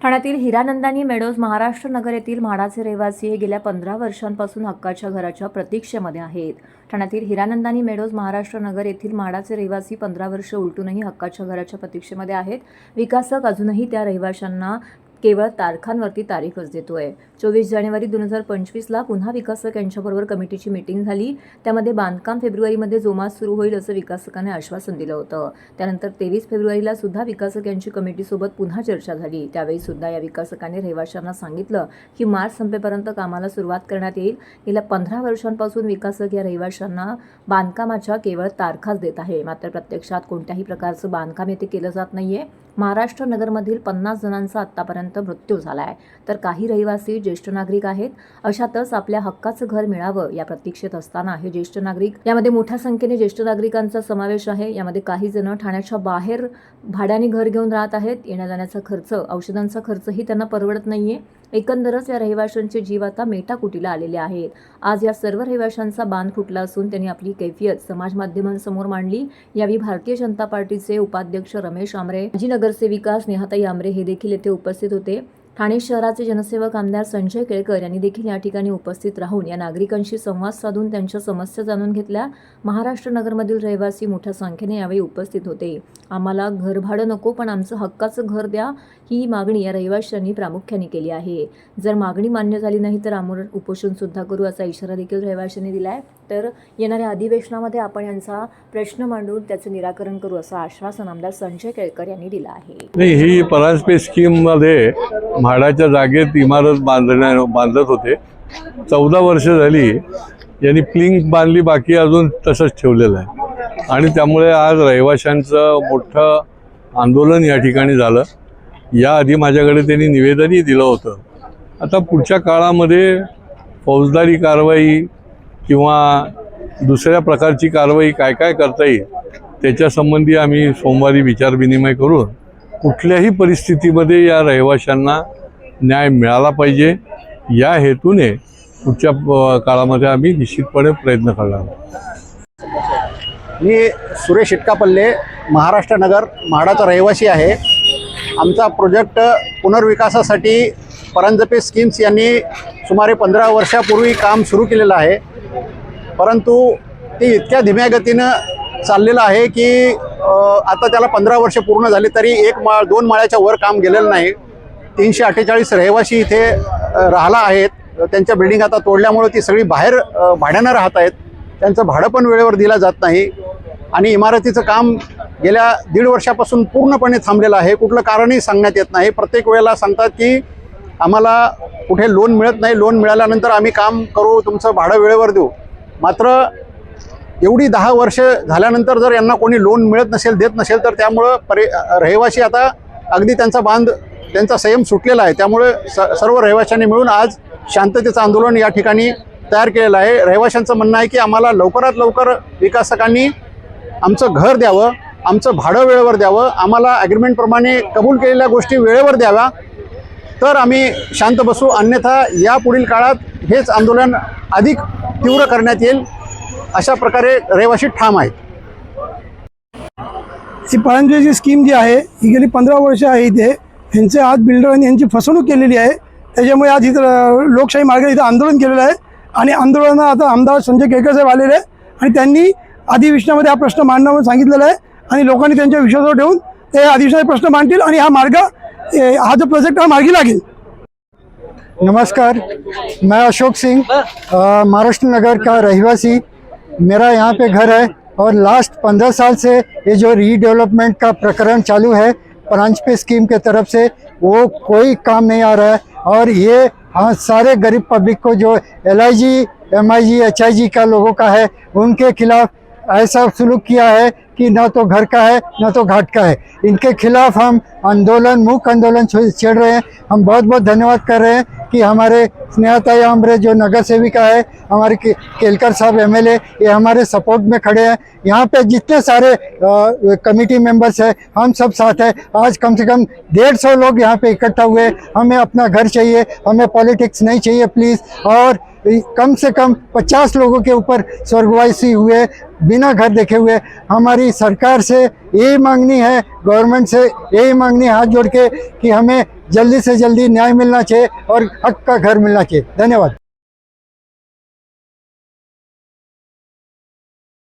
ठाण्यातील हिरानंदानी मेडोज महाराष्ट्र नगर येथील म्हाडाचे रहिवासी हे गेल्या पंधरा वर्षांपासून हक्काच्या घराच्या प्रतीक्षेमध्ये आहेत. ठाण्यातील हिरानंदानी मेडोज महाराष्ट्र नगर येथील म्हाडाचे रहिवासी पंधरा वर्ष उलटूनही हक्काच्या घराच्या प्रतीक्षेमध्ये आहेत. विकासक अजूनही त्या रहिवाशांना केवळ तारखांवरती तारीखच देतोय. चोवीस जानेवारी दोन हजार पंचवीसला पुन्हा विकासक यांच्याबरोबर कमिटीची मीटिंग झाली. त्यामध्ये बांधकाम फेब्रुवारीमध्ये जोमात सुरू होईल असं विकासकाने आश्वासन दिलं होतं. त्यानंतर तेवीस फेब्रुवारीला सुद्धा विकासक यांची कमिटीसोबत पुन्हा चर्चा झाली. त्यावेळी सुद्धा या विकासकाने रहिवाशांना सांगितलं की मार्च संपेपर्यंत कामाला सुरुवात करण्यात येईल. गेल्या पंधरा वर्षांपासून विकासक या रहिवाशांना बांधकामाच्या केवळ तारखाच देत आहे. मात्र प्रत्यक्षात कोणत्याही प्रकारचं बांधकाम येथे केलं जात नाहीये. महाराष्ट्र नगरमधील पन्नास जणांचा आत्तापर्यंत मृत्यू झाला आहे. तर काही रहिवासी ज्येष्ठ नागरिक आहेत. अशातच आपल्या हक्काचं घर मिळावं या प्रतीक्षेत असताना हे ज्येष्ठ नागरिक यामध्ये मोठ्या संख्येने ज्येष्ठ नागरिकांचा समावेश आहे. यामध्ये काही जण ठाण्याच्या बाहेर भाड्याने घर घेऊन राहत आहेत. येण्या जाण्याचा खर्च औषधांचा खर्चही त्यांना परवडत नाहीये. एकंदरच या रहिवाशांचे जीव आता मेटाकुटीला आलेले आहेत. आज या सर्व रहिवाशांचा बांध फुटला असून त्यांनी आपली कैफियत समाज माध्यमांसमोर मांडली. यावेळी भारतीय जनता पार्टीचे उपाध्यक्ष रमेश आमरे माजी नगरसेविका स्नेहाताई आमरे हे देखील येथे उपस्थित होते. ठाणे शहराचे जनसेवक आमदार संजय केळकर यांनी देखील या ठिकाणी उपस्थित राहून या नागरिकांशी संवाद साधून त्यांच्या समस्या जाणून घेतल्या. महाराष्ट्र नगरमधील रहिवासी मोठ्या संख्येने यावेळी उपस्थित होते. आम्हाला घरभाडं नको पण आमचं हक्काचं घर द्या ही मागणी या रहिवाशांनी प्रामुख्याने केली आहे. जर मागणी मान्य झाली नाही तर आमरण उपोषणसुद्धा करू असा इशारा देखील रहिवाशांनी दिला आहे तर येणाऱ्या अधिवेशनामध्ये आपण यांचा प्रश्न मांडून त्याचं निराकरण करू असं आश्वासन आमदार संजय केळकर यांनी दिलं आहे. नाही ही परांजपे स्कीममध्ये म्हाडाच्या जागेत इमारत बांधण्या बांधत होते. चौदा वर्ष झाली यांनी प्लिंक बांधली बाकी अजून तसंच ठेवलेलं आहे. आणि त्यामुळे आज रहिवाशांचं मोठं आंदोलन या ठिकाणी झालं. याआधी माझ्याकडे त्यांनी निवेदनही दिलं होतं. आता पुढच्या काळामध्ये फौजदारी कारवाई किंवा दुसऱ्या प्रकारची कारवाई काय काय करता येईल त्याच्यासंबंधी आम्ही सोमवारी विचारविनिमय करून कुठल्याही परिस्थितीमध्ये या रहिवाशांना न्याय मिळाला पाहिजे. या हेतूने पुढच्या काळामध्ये आम्ही निश्चितपणे प्रयत्न करणार आहोत. मी सुरेश इटकापल्ले महाराष्ट्र नगर म्हाडाचा रहिवासी आहे. आमचा प्रोजेक्ट पुनर्विकासासाठी परांजपे स्कीम्स यांनी सुमारे पंधरा वर्षापूर्वी काम सुरू केलेलं आहे. परंतु ते इतक्या धीम्या गतीनं चाललेलं आहे की आता त्याला पंधरा वर्ष पूर्ण झाली तरी एक माळ दोन माळ्याच्या वर काम गेलेलं नाही. तीनशे अठ्ठेचाळीस रहिवासी इथे राहिला आहेत. त्यांच्या बिल्डिंग आता तोडल्यामुळे ती सगळी बाहेर भाड्यानं राहत आहेत. त्यांचं भाडं पण वेळेवर दिलं जात नाही. आणि इमारतीचं काम गेल्या दीड वर्षापासून पूर्णपणे थांबलेलं आहे. कुठलं कारणही सांगण्यात येत नाही. प्रत्येक वेळेला सांगतात की आम्हाला कुठे लोन मिळत नाही लोन मिळाल्यानंतर आम्ही काम करू तुमचं भाडं वेळेवर देऊ. मात्र एवढी दहा वर्ष झाल्यानंतर जर यांना कोणी लोन मिळत नसेल देत नसेल तर त्यामुळं परि रहिवासी आता अगदी त्यांचा बांध त्यांचा संयम सुटलेला आहे. त्यामुळे स सर्व रहिवाशांनी मिळून आज शांततेचं आंदोलन या ठिकाणी तयार केलेलं आहे. रहिवाशांचं म्हणणं आहे की आम्हाला लवकरात लवकर विकासकांनी आमचं घर द्यावं आमचं भाडं वेळेवर द्यावं आम्हाला ॲग्रीमेंटप्रमाणे कबूल केलेल्या गोष्टी वेळेवर द्याव्या तर आम्ही शांत बसू. अन्यथा यापुढील काळात हेच आंदोलन अधिक तीव्र करण्यात येईल. अशा प्रकारे रहिवासी ठाम आहेत. ही पळंजलीची स्कीम जी आहे ही गेली पंधरा वर्ष आहे इथे. यांचे आज बिल्डरांनी यांची फसवणूक केलेली आहे. त्याच्यामुळे आज इथं लोकशाही मार्गाने इथं आंदोलन केलेलं आहे. आणि आंदोलनात आता आमदार संजय केळकर साहेब आलेले आहे आणि त्यांनी अधिवेशनामध्ये हा प्रश्न मांडणं सांगितलेला आहे. आणि लोकांनी त्यांच्या विश्वासावर ठेवून ते अधिवेशनात प्रश्न मांडतील. आणि हा मार्ग हा जो प्रोजेक्ट हा मार्गी लागेल नमस्कार मैं अशोक सिंह महाराष्ट्र नगर का रहवासी। मेरा यहाँ पे घर है और लास्ट पंद्रह साल से ये जो रीडेवलपमेंट का प्रकरण चालू है परांजपे स्कीम के तरफ़ से वो कोई काम नहीं आ रहा है। और ये हाँ सारे गरीब पब्लिक को जो L I G M I G H I G का लोगों का है उनके खिलाफ ऐसा सुलूक किया है कि ना तो घर का है ना तो घाट का है। इनके खिलाफ हम आंदोलन मुख आंदोलन छेड़ रहे हैं। हम बहुत बहुत धन्यवाद कर रहे हैं। कि हमारे स्नेहताई आमरे जो नगर सेविका है, हमारे के- केलकर साहब एमएलए, ये हमारे सपोर्ट में खड़े हैं। यहाँ पे जितने सारे कमेटी मेंबर्स हैं, हम सब साथ हैं। आज कम से कम डेढ़ सौ लोग यहाँ पे इकट्ठा हुए हमें अपना घर चाहिए, हमें पॉलिटिक्स नहीं चाहिए, प्लीज़। और कम से कम पचास लोगों के ऊपर स्वर्गवासी हुए, बिना घर देखे हुए। हमारी सरकार से यही मांगनी है गवर्नमेंट से यही मांगनी हाथ जोड़ के कि हमें जल्दी से जल्दी न्याय मिलना चाहिए और हक का घर मिलना चाहिए। धन्यवाद।